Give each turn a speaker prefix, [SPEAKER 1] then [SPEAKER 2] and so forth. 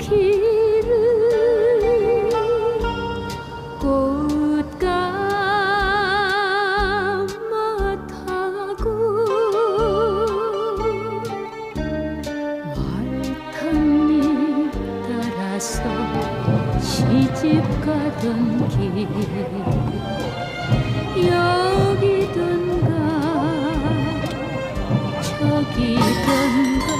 [SPEAKER 1] 길을 꽃가마 타고 말탄이 따라서 시집 가던 길. 여기든가 저기든가.